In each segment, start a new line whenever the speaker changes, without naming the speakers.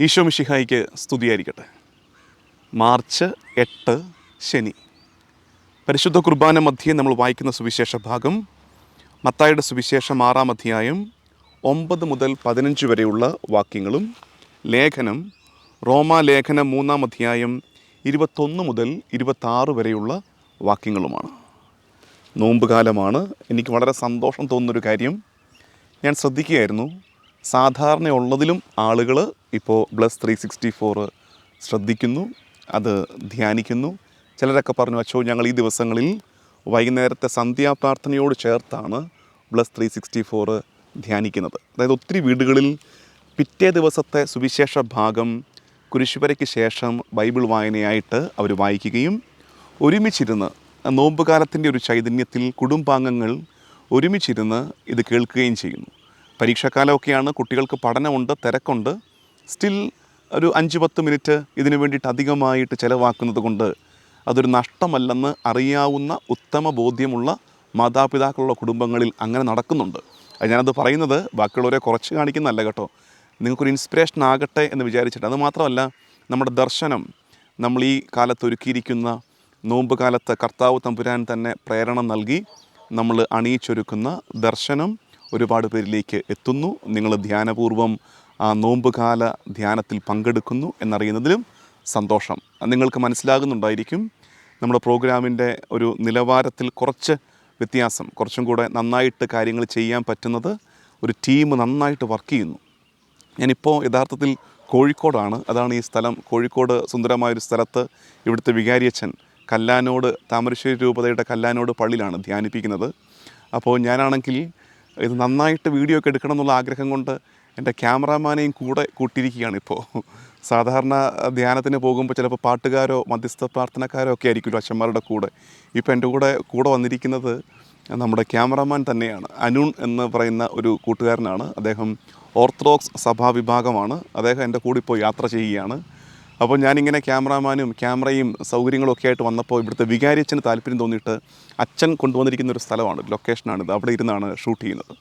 ഈശോ മിഷിഹായിക്ക് സ്തുതിയായിരിക്കട്ടെ. മാർച്ച് എട്ട് ശനി. പരിശുദ്ധ കുർബാന മധ്യേ നമ്മൾ വായിക്കുന്ന സുവിശേഷ ഭാഗം മത്തായുടെ സുവിശേഷം ആറാം അധ്യായം ഒമ്പത് മുതൽ പതിനഞ്ച് വരെയുള്ള വാക്യങ്ങളും ലേഖനം റോമാ ലേഖനം മൂന്നാം അധ്യായം ഇരുപത്തൊന്ന് മുതൽ ഇരുപത്താറ് വരെയുള്ള വാക്യങ്ങളുമാണ്. നോമ്പുകാലമാണ്. എനിക്ക് വളരെ സന്തോഷം തോന്നുന്നൊരു കാര്യം. ഞാൻ ശ്രദ്ധിക്കുകയായിരുന്നു. സാധാരണ ഉള്ളതിലും ആളുകൾ ഇപ്പോൾ ബ്ലസ് ത്രീ സിക്സ്റ്റി ഫോറ് ശ്രദ്ധിക്കുന്നു അത് ധ്യാനിക്കുന്നു. ചിലരൊക്കെ പറഞ്ഞു അച്ഛോ ഞങ്ങൾ ഈ ദിവസങ്ങളിൽ വൈകുന്നേരത്തെ സന്ധ്യാപ്രാർത്ഥനയോട് ചേർത്താണ് ബ്ലസ് ത്രീ സിക്സ്റ്റി ഫോറ് ധ്യാനിക്കുന്നത്. അതായത് ഒത്തിരി വീടുകളിൽ പിറ്റേ ദിവസത്തെ സുവിശേഷ ഭാഗം കുരിശുവരയ്ക്ക് ശേഷം ബൈബിൾ വായനയായിട്ട് അവർ വായിക്കുകയും ഒരുമിച്ചിരുന്ന് നോമ്പുകാലത്തിന്റെ ഒരു ചൈതന്യത്തിൽ കുടുംബാംഗങ്ങൾ ഒരുമിച്ചിരുന്ന് ഇത് കേൾക്കുകയും ചെയ്യുന്നു. പരീക്ഷാക്കാലമൊക്കെയാണ് കുട്ടികൾക്ക് പഠനമുണ്ട് തിരക്കുണ്ട്. സ്റ്റിൽ ഒരു അഞ്ച് പത്ത് മിനിറ്റ് ഇതിനു വേണ്ടിയിട്ട് അധികമായിട്ട് ചിലവാക്കുന്നത് കൊണ്ട് അതൊരു നഷ്ടമല്ലെന്ന് അറിയാവുന്ന ഉത്തമ ബോധ്യമുള്ള മാതാപിതാക്കളുള്ള കുടുംബങ്ങളിൽ അങ്ങനെ നടക്കുന്നുണ്ട്. അത് ഞാനത് പറയുന്നത് ബാക്കിയുള്ളവരെ കുറച്ച് കാണിക്കുന്നതല്ല കേട്ടോ. നിങ്ങൾക്കൊരു ഇൻസ്പിറേഷൻ ആകട്ടെ എന്ന് വിചാരിച്ചിട്ട്. അത് മാത്രമല്ല നമ്മുടെ ദർശനം നമ്മൾ ഈ കാലത്ത് ഒരുക്കിയിരിക്കുന്ന നോമ്പ് കാലത്ത് കർത്താവ് തമ്പുരാൻ തന്നെ പ്രേരണ നൽകി നമ്മൾ അണിയിച്ചൊരുക്കുന്ന ദർശനം ഒരുപാട് പേരിലേക്ക് എത്തുന്നു. നിങ്ങൾ ധ്യാനപൂർവം ആ നോമ്പുകാല ധ്യാനത്തിൽ പങ്കെടുക്കുന്നു എന്നറിയുന്നതിലും സന്തോഷം. നിങ്ങൾക്ക് മനസ്സിലാകുന്നുണ്ടായിരിക്കും നമ്മുടെ പ്രോഗ്രാമിന്റെ ഒരു നിലവാരത്തിൽ കുറച്ച് വ്യത്യാസം കുറച്ചും കൂടെ നന്നായിട്ട് കാര്യങ്ങൾ ചെയ്യാൻ പറ്റുന്നത് ഒരു ടീം നന്നായിട്ട് വർക്ക് ചെയ്യുന്നു. ഞാനിപ്പോൾ യഥാർത്ഥത്തിൽ കോഴിക്കോടാണ്. അതാണ് ഈ സ്ഥലം. കോഴിക്കോട് സുന്ദരമായൊരു സ്ഥലത്ത് ഇവിടുത്തെ വികാരിയച്ഛൻ കല്ലാനോട് താമരശ്ശേരി രൂപതയുടെ കല്ലാനോട് പള്ളിയിലാണ് ധ്യാനിപ്പിക്കുന്നത്. അപ്പോൾ ഞാനാണെങ്കിൽ ഇത് നന്നായിട്ട് വീഡിയോ ഒക്കെ എടുക്കണം എന്നുള്ള ആഗ്രഹം കൊണ്ട് എന്റെ ക്യാമറാമാനെയും കൂടെ കൂട്ടിയിരിക്കുകയാണ് ഇപ്പോൾ. സാധാരണ ധ്യാനത്തിന് പോകുമ്പോൾ ചിലപ്പോൾ പാട്ടുകാരോ മധ്യസ്ഥ പ്രാർത്ഥനക്കാരോ ഒക്കെ ആയിരിക്കും അച്ഛന്മാരുടെ കൂടെ. ഇപ്പോൾ എന്റെ കൂടെ കൂടെ വന്നിരിക്കുന്നത് നമ്മുടെ ക്യാമറാമാൻ തന്നെയാണ്. അനുൺ എന്ന് പറയുന്ന ഒരു കൂട്ടുകാരനാണ്. അദ്ദേഹം ഓർത്തഡോക്സ് സഭാ വിഭാഗമാണ്. അദ്ദേഹം എന്റെ കൂടെ ഇപ്പോൾ യാത്ര ചെയ്യുകയാണ്. അപ്പോൾ ഞാനിങ്ങനെ ക്യാമറാമാനും ക്യാമറയും സൗകര്യങ്ങളും ഒക്കെ ആയിട്ട് വന്നപ്പോൾ ഇവിടുത്തെ വികാരിയച്ഛന് താല്പര്യം തോന്നിയിട്ട് അച്ഛൻ കൊണ്ടുവന്നിരിക്കുന്ന ഒരു സ്ഥലമാണ് ലൊക്കേഷനാണിത് അവിടെ ഇരുന്നാണ് ഷൂട്ട് ചെയ്യുന്നത്.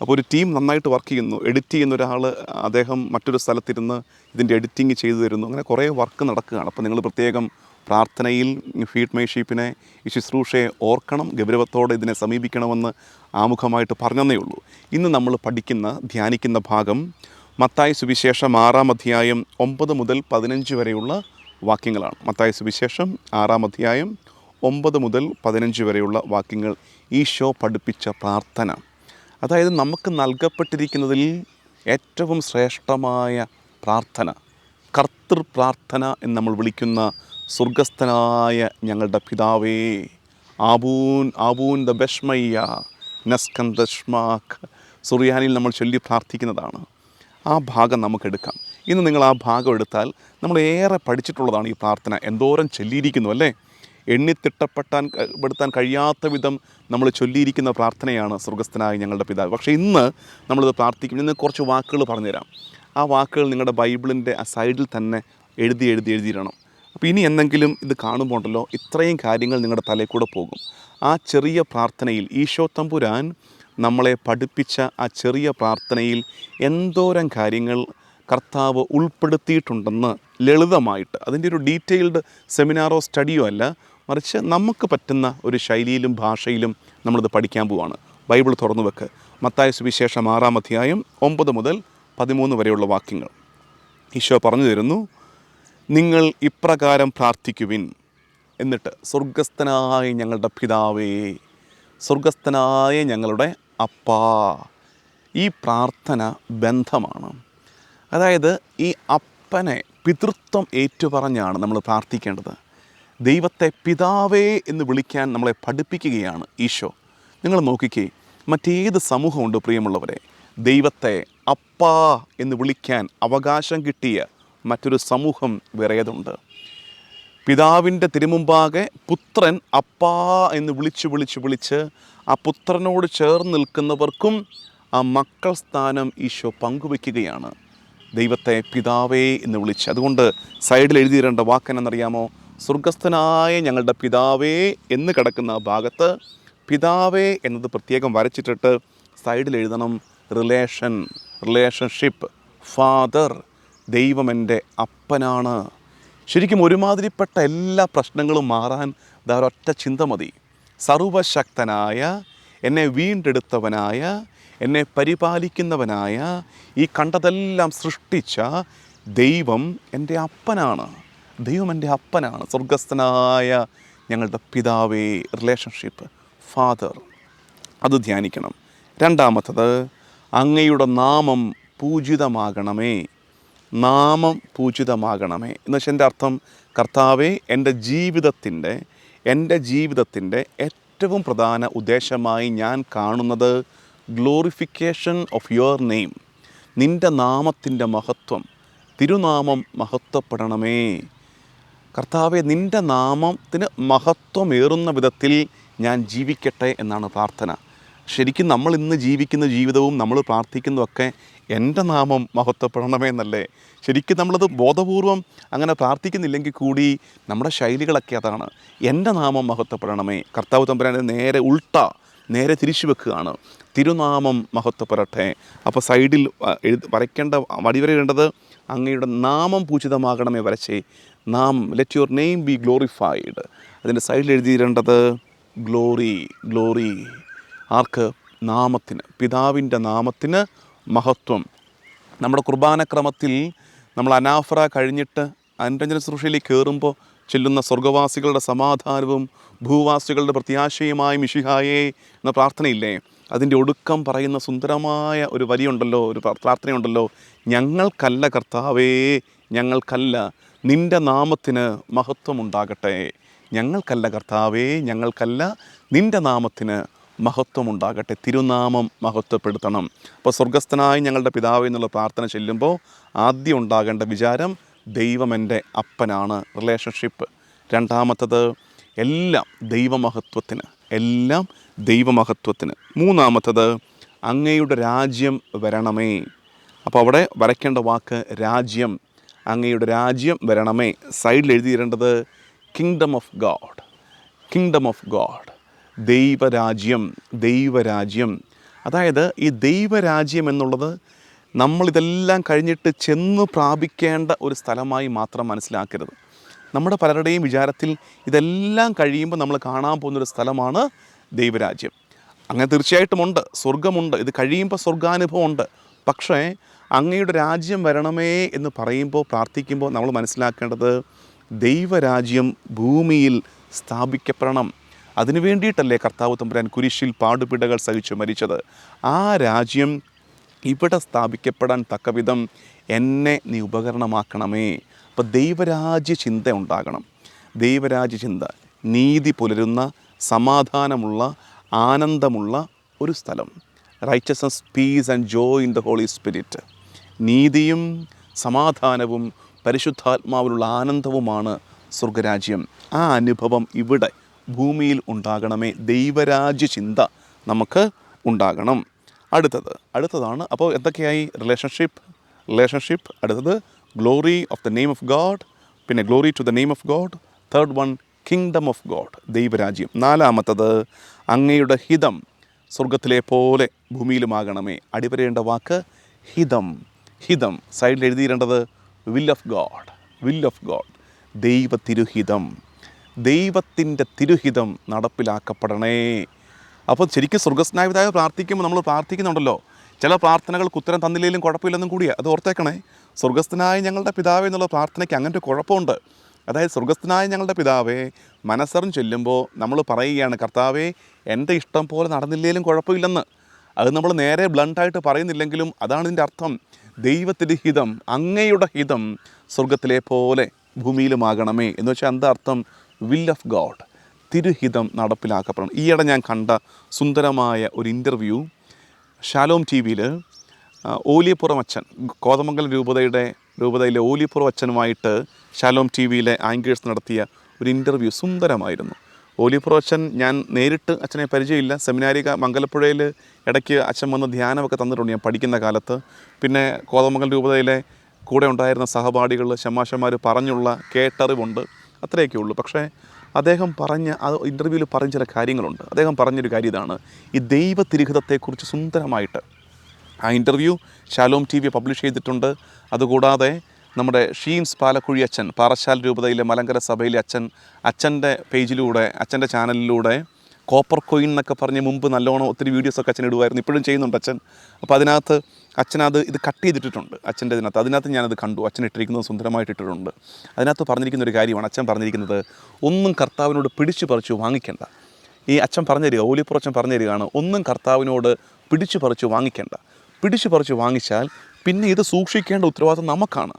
അപ്പോൾ ഒരു ടീം നന്നായിട്ട് വർക്ക് ചെയ്യുന്നു. എഡിറ്റ് ചെയ്യുന്ന ഒരാൾ അദ്ദേഹം മറ്റൊരു സ്ഥലത്തിരുന്ന് ഇതിന്റെ എഡിറ്റിംഗ് ചെയ്തു തരുന്നു. അങ്ങനെ കുറേ വർക്ക് നടക്കുകയാണ്. അപ്പോൾ നിങ്ങൾ പ്രത്യേകം പ്രാർത്ഥനയിൽ ഫീഡ് മൈ ഷീപ്പിനെ ഈ ശുശ്രൂഷയെ ഓർക്കണം. ഗൗരവത്തോടെ ഇതിനെ സമീപിക്കണമെന്ന് ആമുഖമായിട്ട് പറഞ്ഞതേ ഉള്ളൂ. ഇന്ന് നമ്മൾ പഠിക്കുന്ന ധ്യാനിക്കുന്ന ഭാഗം മത്തായ സുവിശേഷം ആറാം അധ്യായം ഒമ്പത് മുതൽ പതിനഞ്ച് വരെയുള്ള വാക്യങ്ങളാണ്. മത്തായ സുവിശേഷം ആറാം അധ്യായം ഒമ്പത് മുതൽ പതിനഞ്ച് വരെയുള്ള വാക്യങ്ങൾ ഈശോ പഠിപ്പിച്ച പ്രാർത്ഥന. അതായത് നമുക്ക് നൽകപ്പെട്ടിരിക്കുന്നതിൽ ഏറ്റവും ശ്രേഷ്ഠമായ പ്രാർത്ഥന കർത്തൃ പ്രാർത്ഥന എന്ന് നമ്മൾ വിളിക്കുന്ന സ്വർഗസ്ഥനായ ഞങ്ങളുടെ പിതാവേ ആബൂൻ ആബൂൻ ദ ബഷ്മയ്യ നസ്കൻ ദഷ്മാഖ് സുറിയാനിൽ നമ്മൾ ചൊല്ലി പ്രാർത്ഥിക്കുന്നതാണ്. ആ ഭാഗം നമുക്കെടുക്കാം ഇന്ന് നിങ്ങൾ ആ ഭാഗം എടുത്താൽ നമ്മൾ ഏറെ പഠിച്ചിട്ടുള്ളതാണ് ഈ പ്രാർത്ഥന. എന്തോരം ചൊല്ലിയിരിക്കുന്നു അല്ലേ? എണ്ണിത്തിട്ടപ്പെട്ടാൻ പെടുത്താൻ കഴിയാത്ത വിധം നമ്മൾ ചൊല്ലിയിരിക്കുന്ന പ്രാർത്ഥനയാണ് സ്വർഗസ്ഥനായ ഞങ്ങളുടെ പിതാവ്. പക്ഷേ ഇന്ന് നമ്മളിത് പ്രാർത്ഥിക്കും. ഇന്ന് കുറച്ച് വാക്കുകൾ പറഞ്ഞുതരാം. ആ വാക്കുകൾ നിങ്ങളുടെ ബൈബിളിന്റെ ആ സൈഡിൽ തന്നെ എഴുതി എഴുതി എഴുതിയിടണം. അപ്പോൾ ഇനി എന്തെങ്കിലും ഇത് കാണുമ്പോൾ ഉണ്ടല്ലോ ഇത്രയും കാര്യങ്ങൾ നിങ്ങളുടെ തലയിൽ കൂടെ പോകും. ആ ചെറിയ പ്രാർത്ഥനയിൽ ഈശോ തമ്പുരാൻ നമ്മളെ പഠിപ്പിച്ച ആ ചെറിയ പ്രാർത്ഥനയിൽ എന്തോരം കാര്യങ്ങൾ കർത്താവ് ഉൾപ്പെടുത്തിയിട്ടുണ്ടെന്ന് ലളിതമായിട്ട് അതിന്റെ ഒരു ഡീറ്റെയിൽഡ് സെമിനാറോ സ്റ്റഡിയോ അല്ല മറിച്ച് നമുക്ക് പറ്റുന്ന ഒരു ശൈലിയിലും ഭാഷയിലും നമ്മളിത് പഠിക്കാൻ പോവാണ്. ബൈബിൾ തുറന്നു വെക്ക്. മത്തായ സുവിശേഷം ആറാം അധ്യായം ഒമ്പത് മുതൽ പതിമൂന്ന് വരെയുള്ള വാക്യങ്ങൾ. ഈശോ പറഞ്ഞു തരുന്നു നിങ്ങൾ ഇപ്രകാരം പ്രാർത്ഥിക്കുവിൻ. എന്നിട്ട് സ്വർഗസ്ഥനായ ഞങ്ങളുടെ പിതാവേ സ്വർഗസ്ഥനായ ഞങ്ങളുടെ അപ്പാ. ഈ പ്രാർത്ഥന ബന്ധമാണ്. അതായത് ഈ അപ്പനെ പിതൃത്വം ഏറ്റുപറഞ്ഞാണ് നമ്മൾ പ്രാർത്ഥിക്കേണ്ടത്. ദൈവത്തെ പിതാവേ എന്ന് വിളിക്കാൻ നമ്മളെ പഠിപ്പിക്കുകയാണ് ഈശോ. നിങ്ങൾ നോക്കിക്കേ മറ്റേത് സമൂഹമുണ്ട് പ്രിയമുള്ളവരെ. ദൈവത്തെ അപ്പാ എന്ന് വിളിക്കാൻ അവകാശം കിട്ടിയ മറ്റൊരു സമൂഹം വേറെ ഏതുണ്ട് പിതാവിന്റെ തിരുമുമ്പാകെ പുത്രൻ അപ്പാ എന്ന് വിളിച്ച് വിളിച്ച് വിളിച്ച് ആ പുത്രനോട് ചേർന്ന് നിൽക്കുന്നവർക്കും ആ മക്കൾ സ്ഥാനം ഈശോ പങ്കുവെക്കുകയാണ് ദൈവത്തെ പിതാവേ എന്ന് വിളിച്ച്. അതുകൊണ്ട് സൈഡിൽ എഴുതിയിരേണ്ട വാക്കെന്നറിയാമോ? സ്വർഗസ്ഥനായ ഞങ്ങളുടെ പിതാവേ എന്ന് കിടക്കുന്ന ഭാഗത്ത് പിതാവേ എന്നത് പ്രത്യേകം വരച്ചിട്ടിട്ട് സൈഡിൽ എഴുതണം റിലേഷൻ റിലേഷൻഷിപ്പ് ഫാദർ ദൈവം എന്റെ അപ്പനാണ്. ശരിക്കും ഒരുമാതിരിപ്പെട്ട എല്ലാ പ്രശ്നങ്ങളും മാറാൻ ഒരൊറ്റ ചിന്ത മതി. സർവശക്തനായ എന്നെ വീണ്ടെടുത്തവനായ എന്നെ പരിപാലിക്കുന്നവനായ ഈ കണ്ടതെല്ലാം സൃഷ്ടിച്ച ദൈവം എന്റെ അപ്പനാണ്. ദൈവം എന്റെ അപ്പനാണ് സ്വർഗസ്ഥനായ ഞങ്ങളുടെ പിതാവേ റിലേഷൻഷിപ്പ് ഫാദർ അത് ധ്യാനിക്കണം. രണ്ടാമത്തത് അങ്ങയുടെ നാമം പൂജിതമാകണമേ. നാമം പൂജിതമാകണമേ. എന്ന് വെച്ചാൽ എന്റെ അർത്ഥം കർത്താവെ എന്റെ ജീവിതത്തിന്റെ എന്റെ ജീവിതത്തിന്റെ ഏറ്റവും പ്രധാന ഉദ്ദേശമായി ഞാൻ കാണുന്നത് ഗ്ലോറിഫിക്കേഷൻ ഓഫ് യുവർ നെയിം നിന്റെ നാമത്തിന്റെ മഹത്വം തിരുനാമം മഹത്വപ്പെടണമേ. കർത്താവെ നിന്റെ നാമത്തിന് മഹത്വമേറുന്ന വിധത്തിൽ ഞാൻ ജീവിക്കട്ടെ എന്നാണ് പ്രാർത്ഥന. ശരിക്കും നമ്മൾ ഇന്ന് ജീവിക്കുന്ന ജീവിതവും നമ്മൾ പ്രാർത്ഥിക്കുന്നതൊക്കെ എന്റെ നാമം മഹത്വപ്പെടണമേ എന്നല്ലേ ശരിക്കും നമ്മളത് ബോധപൂർവം അങ്ങനെ പ്രാർത്ഥിക്കുന്നില്ലെങ്കിൽ കൂടി നമ്മുടെ ശൈലികളൊക്കെ അതാണ്. എന്റെ നാമം മഹത്വപ്പെടണമേ. കർത്താവ് തമ്പുരാനെ നേരെ ഉൾട്ട നേരെ തിരിച്ചു വെക്കുകയാണ്. തിരുനാമം മഹത്വപ്പെടട്ടെ. അപ്പോൾ സൈഡിൽ എഴുതി വരയ്ക്കേണ്ട വടിവരേണ്ടത് അങ്ങയുടെ നാമം പൂജിതമാകണമേ വരച്ചേ. നാം let your name be glorified അതിന്റെ സൈഡിൽ എഴുതിയിരേണ്ടത് ഗ്ലോറി ഗ്ലോറി ആർക്ക്? നാമത്തിന് പിതാവിന്റെ നാമത്തിന് മഹത്വം. നമ്മുടെ കുർബാനക്രമത്തിൽ നമ്മൾ അനാഫറ കഴിഞ്ഞിട്ട് അനുരഞ്ജന ശുശ്രൂഷയിലേക്ക് കയറുമ്പോൾ ചെല്ലുന്ന സ്വർഗവാസികളുടെ സമാധാനവും ഭൂവാസികളുടെ പ്രത്യാശയുമായ മിഷിഹായേ എന്ന പ്രാർത്ഥനയില്ലേ? അതിന്റെ ഒടുക്കം പറയുന്ന സുന്ദരമായ ഒരു വരിയുണ്ടല്ലോ ഒരു പ്രാ- പ്രാർത്ഥനയുണ്ടല്ലോ. ഞങ്ങൾക്കല്ല കർത്താവേ ഞങ്ങൾക്കല്ല. നിന്റെ നാമത്തിന് മഹത്വമുണ്ടാകട്ടെ. ഞങ്ങൾക്കല്ല കർത്താവേ ഞങ്ങൾക്കല്ല നിന്റെ നാമത്തിന് മഹത്വമുണ്ടാകട്ടെ. തിരുനാമം മഹത്വപ്പെടുത്തണം. അപ്പോൾ സ്വർഗസ്ഥനായ ഞങ്ങളുടെ പിതാവ് എന്നുള്ള പ്രാർത്ഥന ചെല്ലുമ്പോൾ ആദ്യം ഉണ്ടാകേണ്ട വിചാരം ദൈവം എന്റെ അപ്പനാണ്. റിലേഷൻഷിപ്പ്. രണ്ടാമത്തത് എല്ലാം ദൈവമഹത്വത്തിന്. എല്ലാം ദൈവമഹത്വത്തിന്. മൂന്നാമത്തത് അങ്ങയുടെ രാജ്യം വരണമേ. അപ്പോൾ അവിടെ വരയ്ക്കേണ്ട വാക്ക് രാജ്യം. അങ്ങയുടെ രാജ്യം വരണമേ. സൈഡിൽ എഴുതിയിരേണ്ടത് kingdom of God kingdom of God ദൈവരാജ്യം ദൈവരാജ്യം. അതായത് ഈ ദൈവരാജ്യം എന്നുള്ളത് നമ്മളിതെല്ലാം കഴിഞ്ഞിട്ട് ചെന്ന് പ്രാപിക്കേണ്ട ഒരു സ്ഥലമായി മാത്രം മനസ്സിലാക്കരുത്. നമ്മുടെ പലരുടെയും വിചാരത്തിൽ ഇതെല്ലാം കഴിയുമ്പോൾ നമ്മൾ കാണാൻ പോകുന്നൊരു സ്ഥലമാണ് ദൈവരാജ്യം. അങ്ങനെ തീർച്ചയായിട്ടും ഉണ്ട്. സ്വർഗമുണ്ട് ഇത് കഴിയുമ്പോൾ സ്വർഗാനുഭവം ഉണ്ട് പക്ഷേ അങ്ങയുടെ രാജ്യം വരണമേ എന്ന് പറയുമ്പോൾ പ്രാർത്ഥിക്കുമ്പോൾ നമ്മൾ മനസ്സിലാക്കേണ്ടത് ദൈവരാജ്യം ഭൂമിയിൽ സ്ഥാപിക്കപ്പെടണം. അതിനു വേണ്ടിയിട്ടല്ലേ കർത്താവ് തമ്പുരാൻ കുരിശിൽ പാടുപിടകൾ സഹിച്ചു മരിച്ചത്. ആ രാജ്യം ഇവിടെ സ്ഥാപിക്കപ്പെടാൻ തക്കവിധം എന്നെ നീ ഉപകരണമാക്കണമേ. അപ്പോൾ ദൈവരാജ്യ ചിന്ത ഉണ്ടാകണം. ദൈവരാജ്യ ചിന്ത നീതി പുലരുന്ന സമാധാനമുള്ള ആനന്ദമുള്ള ഒരു സ്ഥലം. റൈച്ചസസ് peace and joy in the holy spirit നീതിയും സമാധാനവും പരിശുദ്ധാത്മാവിലുള്ള ആനന്ദവുമാണ് സ്വർഗരാജ്യം. ആ അനുഭവം ഇവിടെ ഭൂമിയിൽ ഉണ്ടാകണമേ. ദൈവരാജ്യ ചിന്ത നമുക്ക് ഉണ്ടാകണം. അടുത്തത് അടുത്തതാണ്. അപ്പോൾ എന്തൊക്കെയായി? റിലേഷൻഷിപ്പ് റിലേഷൻഷിപ്പ് അടുത്തത് glory of the name of God പിന്നെ glory to the name of God third one kingdom of God ദൈവരാജ്യം. നാലാമത്തത് അങ്ങയുടെ ഹിതം സ്വർഗത്തിലെ പോലെ ഭൂമിയിലുമാകണമേ. അടിവരേണ്ട വാക്ക് ഹിതം. ഹിതം. സൈഡിൽ എഴുതിയിരേണ്ടത് will of God will of God ദൈവ തിരുഹിതം ദൈവത്തിന്റെ തിരുഹിതം നടപ്പിലാക്കപ്പെടണേ. അപ്പോൾ ശരിക്കും സ്വർഗസ്നായവിതായ പ്രാർത്ഥിക്കുമ്പോൾ നമ്മൾ പ്രാർത്ഥിക്കുന്നുണ്ടല്ലോ. ചില പ്രാർത്ഥനകൾക്ക് ഉത്തരം തന്നില്ലെങ്കിലും കുഴപ്പമില്ലെന്നും കൂടിയാ. അത് ഓർത്തേക്കണേ. സ്വർഗസ്ഥനായ ഞങ്ങളുടെ പിതാവേ എന്നുള്ള പ്രാർത്ഥനയ്ക്ക് അങ്ങനൊരു കുഴപ്പമുണ്ട്. അതായത് സ്വർഗസ്ഥനായ ഞങ്ങളുടെ പിതാവേ മനസ്സറിഞ്ഞ് ചൊല്ലുമ്പോൾ നമ്മൾ പറയുകയാണ് കർത്താവേ എന്റെ ഇഷ്ടം പോലെ നടന്നില്ലെങ്കിലും കുഴപ്പമില്ലെന്ന്. അത് നമ്മൾ നേരെ ബ്ലണ്ടായിട്ട് പറയുന്നില്ലെങ്കിലും അതാണ് ഇതിന്റെ അർത്ഥം. ദൈവത്തിന്റെ ഹിതം അങ്ങയുടെ ഹിതം സ്വർഗത്തിലെ പോലെ ഭൂമിയിലുമാകണമേ. എന്ന് വെച്ചാൽ എന്താ അർത്ഥം? വിൽ ഓഫ് ഗോഡ് തിരുഹിതം നടപ്പിലാക്കപ്പെടണം. ഈയിടെ ഞാൻ കണ്ട സുന്ദരമായ ഒരു ഇന്റർവ്യൂ ഷാലോം ടി വിയിൽ ഓലിയപ്പുറം അച്ഛൻ കോതമംഗലം രൂപതയുടെ രൂപതയിലെ ഓലിയപ്പുറം അച്ഛനുമായിട്ട് ഷാലോം ടി വിയിലെ ആങ്കേഴ്സ് നടത്തിയ ഒരു ഇന്റർവ്യൂ സുന്ദരമായിരുന്നു. ഓലിയപ്പുറം അച്ഛൻ ഞാൻ നേരിട്ട് അച്ഛനെ പരിചയമില്ല. സെമിനാരിക മംഗലപ്പുഴയിൽ ഇടയ്ക്ക് അച്ഛൻ വന്ന് ധ്യാനമൊക്കെ തന്നിട്ടുണ്ട് ഞാൻ പഠിക്കുന്ന കാലത്ത്. പിന്നെ കോതമംഗൽ രൂപതയിലെ കൂടെ ഉണ്ടായിരുന്ന സഹപാഠികൾ ശമാശന്മാർ പറഞ്ഞുള്ള കേട്ടറിവുണ്ട്. അത്രയൊക്കെ ഉള്ളൂ. പക്ഷേ അദ്ദേഹം പറഞ്ഞ ആ ഇന്റർവ്യൂവിൽ പറഞ്ഞ ചില കാര്യങ്ങളുണ്ട്. അദ്ദേഹം പറഞ്ഞൊരു കാര്യം ഇതാണ്. ഈ ദൈവ തിരുഹിതത്തെക്കുറിച്ച് സുന്ദരമായിട്ട് ആ interview Shalom T V publish ചെയ്തിട്ടുണ്ട്. അതുകൂടാതെ നമ്മുടെ ഷീംസ് പാലക്കുഴി അച്ഛൻ പാറശാൽ രൂപതയിലെ മലങ്കര സഭയിലെ അച്ഛൻ അച്ഛന്റെ പേജിലൂടെ അച്ഛന്റെ ചാനലിലൂടെ കോപ്പർ കോയിൻ എന്നൊക്കെ പറഞ്ഞ് മുമ്പ് നല്ലോണം ഒത്തിരി വീഡിയോസൊക്കെ അച്ഛൻ ഇടുമായിരുന്നു ഇപ്പോഴും ചെയ്യുന്നുണ്ട് അച്ഛൻ. അപ്പോൾ അതിനകത്ത് അച്ഛനത് ഇത് കട്ട് ചെയ്തിട്ടിട്ടുണ്ട് അച്ഛന്റെ ഇതിനകത്ത്. അതിനകത്ത് ഞാനത് കണ്ടു അച്ഛൻ ഇട്ടിരിക്കുന്നത് സുന്ദരമായിട്ട് ഇട്ടിട്ടുണ്ട്. അതിനകത്ത് പറഞ്ഞിരിക്കുന്ന ഒരു കാര്യമാണ് അച്ഛൻ പറഞ്ഞിരിക്കുന്നത് ഒന്നും കർത്താവിനോട് പിടിച്ചു പറിച്ചു വാങ്ങിക്കേണ്ട. ഈ അച്ഛൻ പറഞ്ഞു തരിക ഓലിപ്പുറച്ചൻ പറഞ്ഞു തരികയാണ് ഒന്നും കർത്താവിനോട് പിടിച്ചു പറിച്ചു വാങ്ങിക്കേണ്ട. പിടിച്ചു പറിച്ചു വാങ്ങിച്ചാൽ പിന്നെ ഇത് സൂക്ഷിക്കേണ്ട ഉത്തരവാദിത്വം നമുക്കാണ്.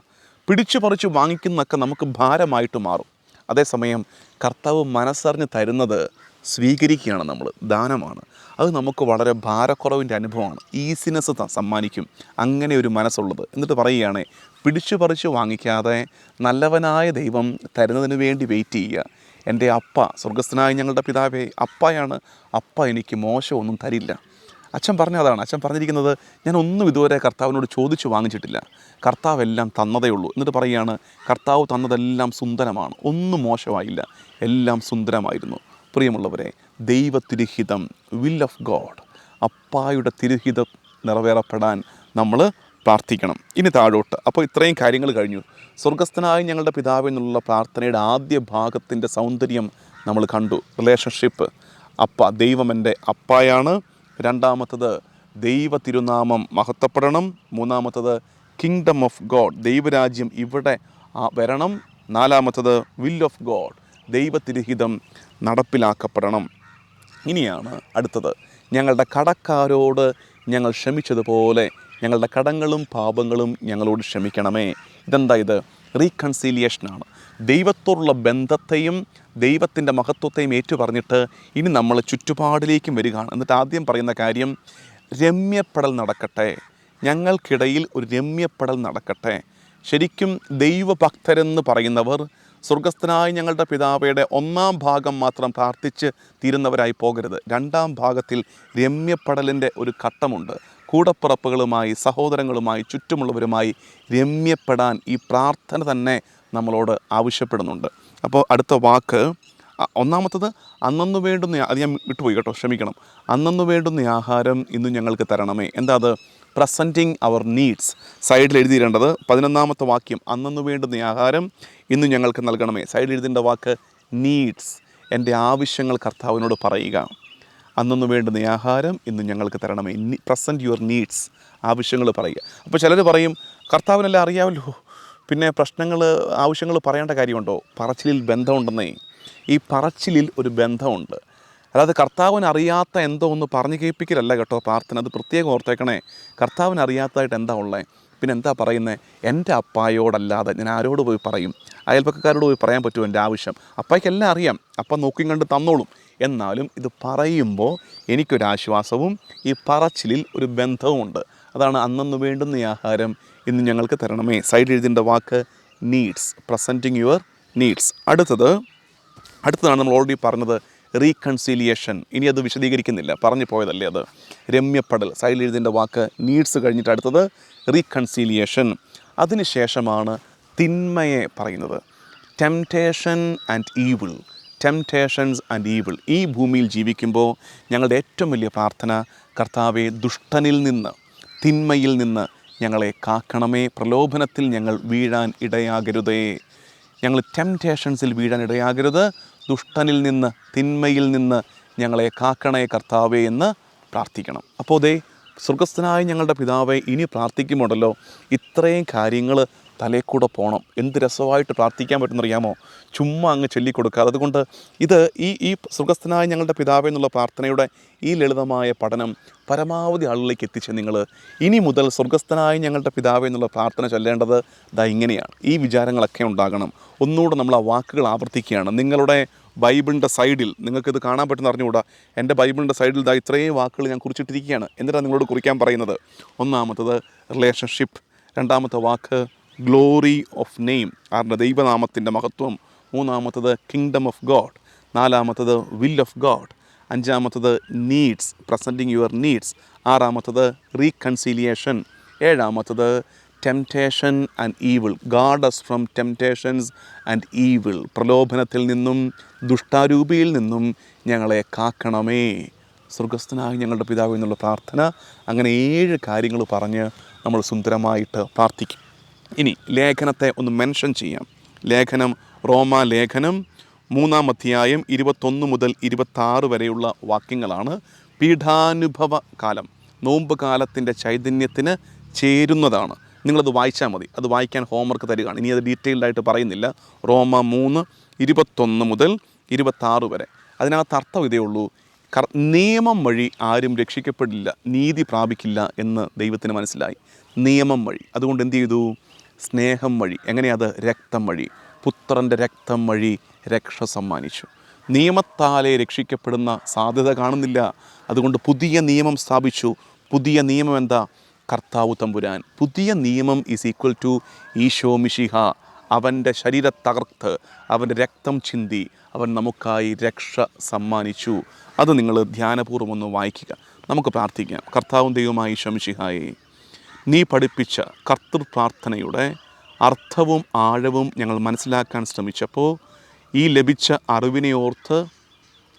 പിടിച്ചു പറിച്ചു വാങ്ങിക്കുന്നതൊക്കെ നമുക്ക് ഭാരമായിട്ട് മാറും. അതേസമയം കർത്താവ് മനസ്സറിഞ്ഞ് തരുന്നത് സ്വീകരിക്കുകയാണ് നമ്മൾ ദാനമാണ്. അത് നമുക്ക് വളരെ ഭാരക്കുറവിന്റെ അനുഭവമാണ്. ഈസിനെസ് സമ്മാനിക്കും. അങ്ങനെ ഒരു മനസ്സുള്ളത്. എന്നിട്ട് പറയുകയാണ് പിടിച്ചു പറിച്ചു വാങ്ങിക്കാതെ നല്ലവനായ ദൈവം തരുന്നതിന് വേണ്ടി വെയിറ്റ് ചെയ്യുക. എന്റെ അപ്പ സ്വർഗസ്ഥനായ ഞങ്ങളുടെ പിതാവേ അപ്പയാണ് അപ്പ എനിക്ക് മോശമൊന്നും തരില്ല. അച്ഛൻ പറഞ്ഞ അതാണ്. അച്ഛൻ പറഞ്ഞിരിക്കുന്നത് ഞാൻ ഒന്നും ഇതുവരെ കർത്താവിനോട് ചോദിച്ചു വാങ്ങിച്ചിട്ടില്ല. കർത്താവ് എല്ലാം തന്നതേ ഉള്ളൂ. എന്നിട്ട് പറയുകയാണ് കർത്താവ് തന്നതെല്ലാം സുന്ദരമാണ്. ഒന്നും മോശമായില്ല. എല്ലാം സുന്ദരമായിരുന്നു. പ്രിയമുള്ളവരെ ദൈവത്തിരുഹിതം വിൽ ഓഫ് ഗോഡ് അപ്പായുടെ തിരുഹിതം നിറവേറപ്പെടാൻ നമ്മൾ പ്രാർത്ഥിക്കണം. ഇനി താഴോട്ട്. അപ്പോൾ ഇത്രയും കാര്യങ്ങൾ കഴിഞ്ഞു. സ്വർഗസ്ഥനായ ഞങ്ങളുടെ പിതാവ് എന്നുള്ള പ്രാർത്ഥനയുടെ ആദ്യ ഭാഗത്തിന്റെ സൗന്ദര്യം നമ്മൾ കണ്ടു. റിലേഷൻഷിപ്പ് അപ്പ ദൈവം എന്റെ അപ്പായാണ്. രണ്ടാമത്തത് ദൈവ തിരുനാമം മഹത്വപ്പെടണം. മൂന്നാമത്തത് കിങ്ഡം ഓഫ് ഗോഡ് ദൈവരാജ്യം ഇവിടെ വരണം. നാലാമത്തത് വിൽ ഓഫ് ഗോഡ് ദൈവത്തിരുഹിതം നടപ്പിലാക്കപ്പെടണം. ഇനിയാണ് അടുത്തത്. ഞങ്ങളുടെ കടക്കാരോട് ഞങ്ങൾ ക്ഷമിച്ചതുപോലെ ഞങ്ങളുടെ കടങ്ങളും പാപങ്ങളും ഞങ്ങളോട് ക്ഷമിക്കണമേ. ഇതെന്താ ഇത്? റീകൺസീലിയേഷനാണ് ദൈവത്തോടുള്ള ബന്ധത്തെയും ദൈവത്തിന്റെ മഹത്വത്തെയും ഏറ്റുപറഞ്ഞിട്ട് ഇനി നമ്മൾ ചുറ്റുപാടിലേക്കും വരികയാണ്. എന്നിട്ട് ആദ്യം പറയുന്ന കാര്യം രമ്യപ്പെടൽ നടക്കട്ടെ. ഞങ്ങൾക്കിടയിൽ ഒരു രമ്യപ്പെടൽ നടക്കട്ടെ. ശരിക്കും ദൈവഭക്തരെന്ന് പറയുന്നവർ സ്വർഗസ്ഥനായ ഞങ്ങളുടെ പിതാവയുടെ ഒന്നാം ഭാഗം മാത്രം പ്രാർത്ഥിച്ച് തീരുന്നവരായി പോകരുത്. രണ്ടാം ഭാഗത്തിൽ രമ്യപ്പെടലിന്റെ ഒരു ഘട്ടമുണ്ട്. കൂടപ്പിറപ്പുകളുമായി സഹോദരങ്ങളുമായി ചുറ്റുമുള്ളവരുമായി രമ്യപ്പെടാൻ ഈ പ്രാർത്ഥന തന്നെ നമ്മളോട് ആവശ്യപ്പെടുന്നുണ്ട്. അപ്പോൾ അടുത്ത വാക്ക് ഒന്നാമത്തത് അന്നന്ന് വേണ്ടുന്ന അത് ഞാൻ വിട്ടുപോയി കേട്ടോ ക്ഷമിക്കണം. അന്നന്ന് വേണ്ടുന്ന ആഹാരം ഇന്ന് ഞങ്ങൾക്ക് തരണമേ. എന്താ അത്? പ്രസന്റിങ് അവർ നീഡ്സ് സൈഡിൽ എഴുതിയിരേണ്ടത് പതിനൊന്നാമത്തെ വാക്യം അന്നന്ന് വേണ്ടുന്ന ആഹാരം ഇന്ന് ഞങ്ങൾക്ക് നൽകണമേ. സൈഡിൽ എഴുതേണ്ട വാക്ക് നീഡ്സ് എന്റെ ആവശ്യങ്ങൾ കർത്താവിനോട് പറയുക. അന്നൊന്ന് വേണ്ടുന്ന ആഹാരം ഇന്ന് ഞങ്ങൾക്ക് തരണമേ. പ്രസന്റ് യുവർ നീഡ്സ് ആവശ്യങ്ങൾ പറയുക. അപ്പോൾ ചിലർ പറയും കർത്താവിനെല്ലാം അറിയാമല്ലോ പിന്നെ പ്രശ്നങ്ങൾ ആവശ്യങ്ങൾ പറയേണ്ട കാര്യമുണ്ടോ? പറച്ചിലിൽ ബന്ധമുണ്ടെന്നേ. ഈ പറച്ചിലിൽ ഒരു ബന്ധമുണ്ട്. അതായത് കർത്താവിന് അറിയാത്ത എന്തോ ഒന്ന് പറഞ്ഞു കേൾപ്പിക്കലല്ല കേട്ടോ പ്രാർത്ഥന. അത് പ്രത്യേകം ഓർത്തേക്കണേ. കർത്താവിന് അറിയാത്തതായിട്ട് എന്താ ഉള്ളത് പിന്നെ എന്താ പറയുന്നത് എന്റെ അപ്പായോടല്ലാതെ ഞാൻ ആരോട് പോയി പറയും? അയൽപ്പക്കക്കാരോട് പോയി പറയാൻ പറ്റുമോ എന്റെ ആവശ്യം? അപ്പായ്ക്കെല്ലാം അറിയാം. അപ്പം നോക്കിയും കണ്ട് തന്നോളും. എന്നാലും ഇത് പറയുമ്പോൾ എനിക്കൊരാശ്വാസവും ഈ പറച്ചിലിൽ ഒരു ബന്ധവുമുണ്ട്. അതാണ് അന്നന്ന് വേണ്ടുന്ന ആഹാരം. ഇന്ന് ഞങ്ങൾക്ക് തരണമേ. സൈഡ് എഴുതിന്റെ വാക്ക് നീഡ്സ് പ്രസന്റിങ് യുവർ നീഡ്സ് അടുത്തത് അടുത്തതാണ് നമ്മൾ ഓൾറെഡി പറഞ്ഞത് റീകൺസീലിയേഷൻ ഇനി അത് വിശദീകരിക്കുന്നില്ല. പറഞ്ഞു പോയതല്ലേ അത്. രമ്യപ്പെടൽ. സൈഡ് എഴുതിന്റെ വാക്ക് നീഡ്സ് കഴിഞ്ഞിട്ട് അടുത്തത് റീകൺസീലിയേഷൻ അതിനുശേഷമാണ് തിന്മയെ പറയുന്നത്. Temptation and evil temptations and evil ഈ ഭൂമിയിൽ ജീവിക്കുമ്പോൾ ഞങ്ങളുടെ ഏറ്റവും വലിയ പ്രാർത്ഥന കർത്താവെ ദുഷ്ടനിൽ നിന്ന് തിന്മയിൽ നിന്ന് ഞങ്ങളെ കാക്കണമേ പ്രലോഭനത്തിൽ ഞങ്ങൾ വീഴാൻ ഇടയാകരുതേ. ഞങ്ങൾ ടെംപ്റ്റേഷൻസിൽ വീഴാൻ ഇടയാകരുത്. ദുഷ്ടനിൽ നിന്ന് തിന്മയിൽ നിന്ന് ഞങ്ങളെ കാക്കണേ കർത്താവേ എന്ന് പ്രാർത്ഥിക്കണം. അപ്പോൾ ദേ സ്വർഗസ്ഥനായ ഞങ്ങളുടെ പിതാവെ ഇനി പ്രാർത്ഥിക്കുമുണ്ടല്ലോ ഇത്രയും കാര്യങ്ങൾ തലേക്കൂടെ കൂടെ പോകണം എന്ത് രസമായിട്ട് പ്രാർത്ഥിക്കാൻ പറ്റുന്നറിയാമോ? ചുമ്മാ അങ്ങ് ചൊല്ലിക്കൊടുക്കാതെ അതുകൊണ്ട് ഇത് ഈ ഈ സ്വർഗസ്ഥനായ ഞങ്ങളുടെ പിതാവേ എന്നുള്ള പ്രാർത്ഥനയുടെ ഈ ലളിതമായ പഠനം പരമാവധി ആളുകളിലേക്ക് എത്തിച്ച് നിങ്ങൾ ഇനി മുതൽ സ്വർഗസ്ഥനായ ഞങ്ങളുടെ പിതാവേ എന്നുള്ള പ്രാർത്ഥന ചൊല്ലേണ്ടത് ദാ ഇങ്ങനെയാണ്. ഈ വിചാരങ്ങളൊക്കെ ഉണ്ടാകണം. ഒന്നുകൂടെ നമ്മൾ ആ വാക്കുകൾ ആവർത്തിക്കുകയാണ്. നിങ്ങളുടെ ബൈബിളിന്റെ സൈഡിൽ നിങ്ങൾക്കിത് കാണാൻ പറ്റുന്ന അറിഞ്ഞുകൂടാ? എന്റെ ബൈബിളിന്റെ സൈഡിൽ ഇതാ ഇത്രയും വാക്കുകൾ ഞാൻ കുറിച്ചിട്ടിരിക്കുകയാണ്. എന്നിട്ടാണ് നിങ്ങളോട് കുറിക്കാൻ പറയുന്നത്. ഒന്നാമത്തത് റിലേഷൻഷിപ്പ് രണ്ടാമത്തെ വാക്ക് ഗ്ലോറി ഓഫ് നെയിം ആരുടെ? ദൈവനാമത്തിന്റെ മഹത്വം. മൂന്നാമത്തത് കിങ്ഡം ഓഫ് ഗോഡ് നാലാമത്തത് വിൽ ഓഫ് ഗോഡ് അഞ്ചാമത്തത് നീഡ്സ് പ്രസന്റിങ് യുവർ നീഡ്സ് ആറാമത്തത് reconciliation ഏഴാമത്തത് temptation and evil guard us from temptations and evil പ്രലോഭനത്തിൽ നിന്നും ദുഷ്ടാരൂപിയിൽ നിന്നും ഞങ്ങളെ കാക്കണമേ. സ്വർഗസ്ഥനായ ഞങ്ങളുടെ പിതാവ് എന്നുള്ള പ്രാർത്ഥന. അങ്ങനെ ഏഴ് കാര്യങ്ങൾ പറഞ്ഞ് നമ്മൾ സുന്ദരമായിട്ട് പ്രാർത്ഥിക്കും. ഇനി ലേഖനത്തെ ഒന്ന് മെൻഷൻ ചെയ്യാം. ലേഖനം റോമ ലേഖനം മൂന്നാം അധ്യായം ഇരുപത്തൊന്ന് മുതൽ ഇരുപത്താറ് വരെയുള്ള വാക്യങ്ങളാണ് പീഠാനുഭവ കാലം. നോമ്പ് കാലത്തിന്റെ ചൈതന്യത്തിന് ചേരുന്നതാണ്. നിങ്ങളത് വായിച്ചാൽ മതി. അത് വായിക്കാൻ ഹോംവർക്ക് തരികയാണ്. ഇനി അത് ഡീറ്റെയിൽഡായിട്ട് പറയുന്നില്ല. റോമ മൂന്ന് ഇരുപത്തൊന്ന് മുതൽ ഇരുപത്താറ് വരെ. അതിനകത്ത് അർത്ഥം ഇതേ ഉള്ളൂ. കർ നിയമം വഴി ആരും രക്ഷിക്കപ്പെടില്ല നീതി പ്രാപിക്കില്ല എന്ന് ദൈവത്തിന് മനസ്സിലായി. നിയമം വഴി. അതുകൊണ്ട് എന്ത് ചെയ്തു? സ്നേഹം വഴി. എങ്ങനെയത്? രക്തം വഴി. പുത്രന്റെ രക്തം വഴി രക്ഷ സമ്മാനിച്ചു. നിയമത്താലെ രക്ഷിക്കപ്പെടുന്ന സാധ്യത കാണുന്നില്ല. അതുകൊണ്ട് പുതിയ നിയമം സ്ഥാപിച്ചു. പുതിയ നിയമം എന്താ? കർത്താവ് തമ്പുരാൻ. പുതിയ നിയമം is equal to Isho Mishiha അവന്റെ ശരീര തകർത്ത് അവന്റെ രക്തം ചിന്തി അവൻ നമുക്കായി രക്ഷ സമ്മാനിച്ചു. അത് നിങ്ങൾ ധ്യാനപൂർവം ഒന്ന് വായിക്കുക. നമുക്ക് പ്രാർത്ഥിക്കാം. കർത്താവും ദൈവമായി ശമിഷിഹായെ നീ പഠിപ്പിച്ച കർത്തൃ പ്രാർത്ഥനയുടെ അർത്ഥവും ആഴവും ഞങ്ങൾ മനസ്സിലാക്കാൻ ശ്രമിച്ചപ്പോൾ ഈ ലഭിച്ച അറിവിനെ ഓർത്ത്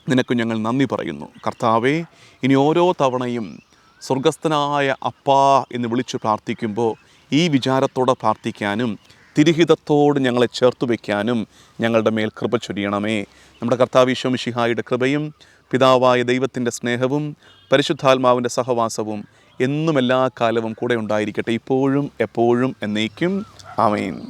നിനക്ക് ഞങ്ങൾ നന്ദി പറയുന്നു. കർത്താവെ ഇനി ഓരോ തവണയും സ്വർഗസ്ഥനായ അപ്പാ എന്ന് വിളിച്ച് പ്രാർത്ഥിക്കുമ്പോൾ ഈ വിചാരത്തോടെ പ്രാർത്ഥിക്കാനും തിരുഹിതത്തോട് ഞങ്ങളെ ചേർത്ത് വയ്ക്കാനും ഞങ്ങളുടെ മേൽ കൃപ ചൊരിയണമേ. നമ്മുടെ കർത്താവിശ്വം ഷിഹായുടെ കൃപയും പിതാവായ ദൈവത്തിന്റെ സ്നേഹവും പരിശുദ്ധാത്മാവിന്റെ സഹവാസവും എന്നും എല്ലാ കാലവും കൂടെ ഉണ്ടായിരിക്കട്ടെ. ഇപ്പോഴും എപ്പോഴും എന്നേക്കും. ആമേൻ.